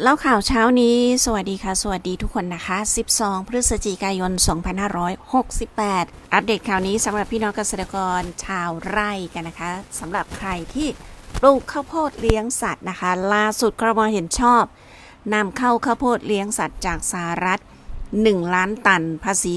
เล่าข่าวเช้านี้ สวัสดีค่ะ สวัสดีทุกคนนะคะ 12 พฤศจิกายน 2568 อัปเดตข่าวนี้สำหรับพี่น้องเกษตรกรชาวไร่กันนะคะสำหรับใครที่ปลูกข้าวโพดเลี้ยงสัตว์นะคะ ล่าสุดครมเห็นชอบนำเข้าข้าวโพดเลี้ยงสัตว์จากสหรัฐ 1 ล้านตัน ภาษี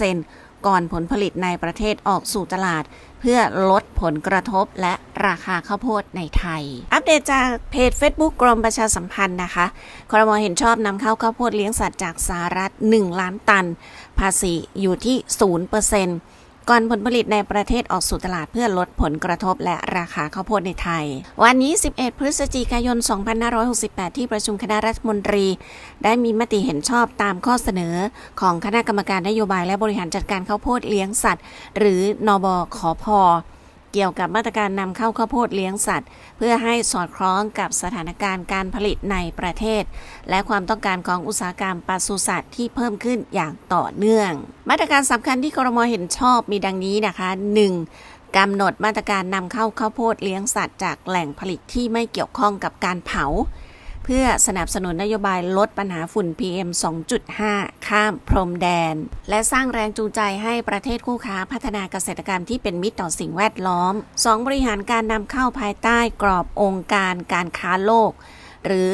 0% ก่อนผลผลิตในประเทศออกสู่ตลาด เพื่อลดผลกระทบและราคาข้าวโพดในไทย อัปเดตจากเพจ Facebook กรมประชาสัมพันธ์นะคะครมเห็นชอบนำเข้าข้าวโพดเลี้ยงสัตว์จากสหรัฐ 1 ล้านตัน ภาษีอยู่ที่ 0% ก่อนผลผลิตในประเทศออกสู่ตลาดเพื่อลดผลกระทบและราคาข้าวโพดในไทย วันนี้ 11 พฤศจิกายน 2568 ที่ประชุมคณะรัฐมนตรี ได้มีมติเห็นชอบตามข้อเสนอ ของคณะกรรมการนโยบายและบริหารจัดการข้าวโพดเลี้ยงสัตว์ หรือนบขอพอ เกี่ยวกับมาตรการนำเข้าข้าวโพดเลี้ยงสัตว์ เพื่อให้สอดคล้องกับสถานการณ์การผลิตในประเทศ และความต้องการของอุตสาหกรรมปศุสัตว์ที่เพิ่มขึ้นอย่างต่อเนื่อง มาตรการสำคัญที่ครมเห็นชอบมีดังนี้นะคะ 1. กำหนดมาตรการนำเข้าข้าวโพดเลี้ยงสัตว์จากแหล่งผลิตที่ไม่เกี่ยวข้องกับการเผา เพื่อสนับสนุนนโยบายลดปัญหาฝุ่น PM 2.5 ข้ามพรมแดน และสร้างแรงจูงใจให้ประเทศคู่ค้าพัฒนาเกษตรกรรมที่เป็นมิตรต่อสิ่งแวดล้อม 2. บริหารการนำเข้าภายใต้กรอบองค์การการค้าโลก หรือ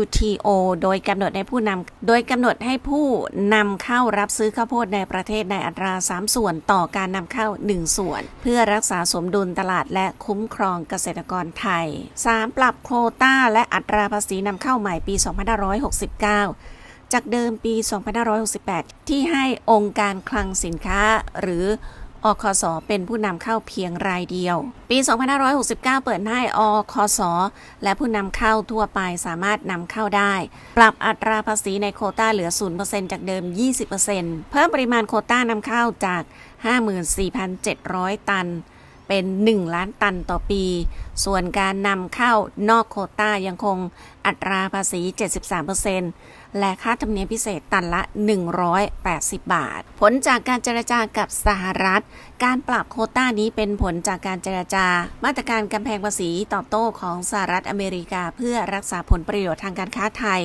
WTO โดยกำหนดให้ผู้นำโดยกำหนดให้ผู้นำเข้ารับซื้อข้าวโพดในประเทศในอัตรา 3 ส่วนต่อการนำเข้า 1 ส่วน เพื่อรักษาสมดุลตลาดและคุ้มครองเกษตรกรไทย 3. ปรับโควต้าและอัตราภาษีนำเข้าใหม่ปี 2569จากเดิมปี 2568 ที่ให้องค์การคลังสินค้า หรือ อคสเป็นผู้นำเข้าเพียงรายเดียว ปี 2569 เปิดให้อคสและผู้นำเข้าทั่วไปสามารถนำเข้าได้ ปรับอัตราภาษีในโคต้าเหลือ 0%จากเดิม 20%เพิ่มปริมาณโคต้านำเข้าจาก 54,700 ตัน เป็น 1 ล้านตันต่อปี ส่วนการนำเข้านอกโคต้ายังคงอัตราภาษี 73%และค่าธรรมเนียมพิเศษตันละ 180 บาท ผลจากการเจรจากับสหรัฐ การปรับโคต้านี้เป็นผลจากการเจรจา มาตรการกำแพงภาษีตอบโต้ของสหรัฐอเมริกา เพื่อรักษาผลประโยชน์ทางการค้าไทย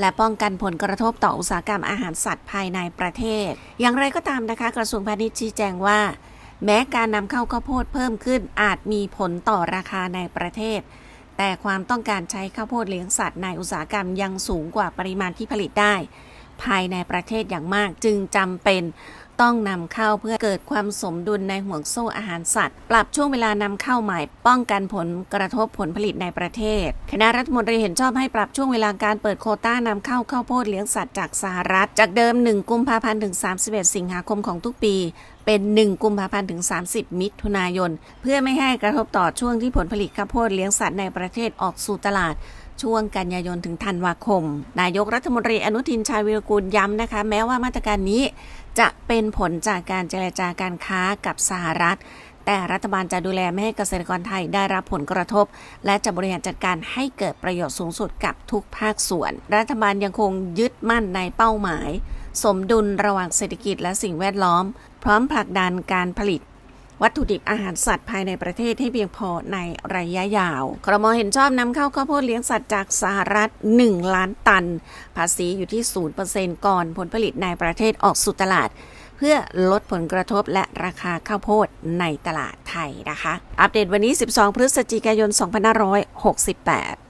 และป้องกันผลกระทบต่ออุตสาหกรรมอาหารสัตว์ภายในประเทศ อย่างไรก็ตามนะคะ กระทรวงพาณิชย์ชี้แจงว่า แม้การนำเข้าข้าวโพดเพิ่มขึ้นอาจมีผลต่อราคาในประเทศ แต่ความต้องการใช้ข้าวโพดเลี้ยงสัตว์ในอุตสาหกรรมยังสูงกว่าปริมาณที่ผลิตได้ ภายในประเทศอย่างมากจึงจำเป็น ต้องนำเข้าเพื่อเกิดความสมดุลในห่วงโซ่อาหารสัตว์ ปรับช่วงเวลานำเข้าใหม่ ป้องกันผลกระทบผลผลิตในประเทศ คณะรัฐมนตรีเห็นชอบให้ปรับช่วงเวลาการเปิดโคต้านำเข้าข้าวโพดเลี้ยงสัตว์จากสหรัฐ จากเดิม 1 กุมภาพันธ์ถึง 31 สิงหาคมของทุกปี เป็น 1 กุมภาพันธ์ถึง 30 มิถุนายน เพื่อไม่ให้กระทบต่อช่วงที่ผลผลิตข้าวโพดเลี้ยงสัตว์ในประเทศออกสู่ตลาด ช่วงกันยายนถึงธันวาคม นายกรัฐมนตรีอนุทินชาญวิรกูลย้ำนะคะ แม้ว่ามาตรการนี้จะเป็นผลจากการเจรจาการค้ากับสหรัฐ แต่รัฐบาลจะดูแลไม่ให้เกษตรกรไทยได้รับผลกระทบ และจะบริหารจัดการให้เกิดประโยชน์สูงสุดกับทุกภาคส่วน รัฐบาลยังคงยึดมั่นในเป้าหมาย สมดุลระหว่างเศรษฐกิจและสิ่งแวดล้อม พร้อมผลักดันการผลิต วัตถุดิบอาหารสัตว์ภายในประเทศให้เพียงพอในระยะยาวครมเห็นชอบนำเข้าข้าวโพดเลี้ยงสัตว์จากสหรัฐ 1 ล้านตัน ภาษีอยู่ที่ 0%ก่อนผลผลิตในประเทศออกสู่ตลาดเพื่อลดผลกระทบและราคาข้าวโพดในตลาดไทยนะคะ อัปเดตวันนี้ 12 พฤศจิกายน 2568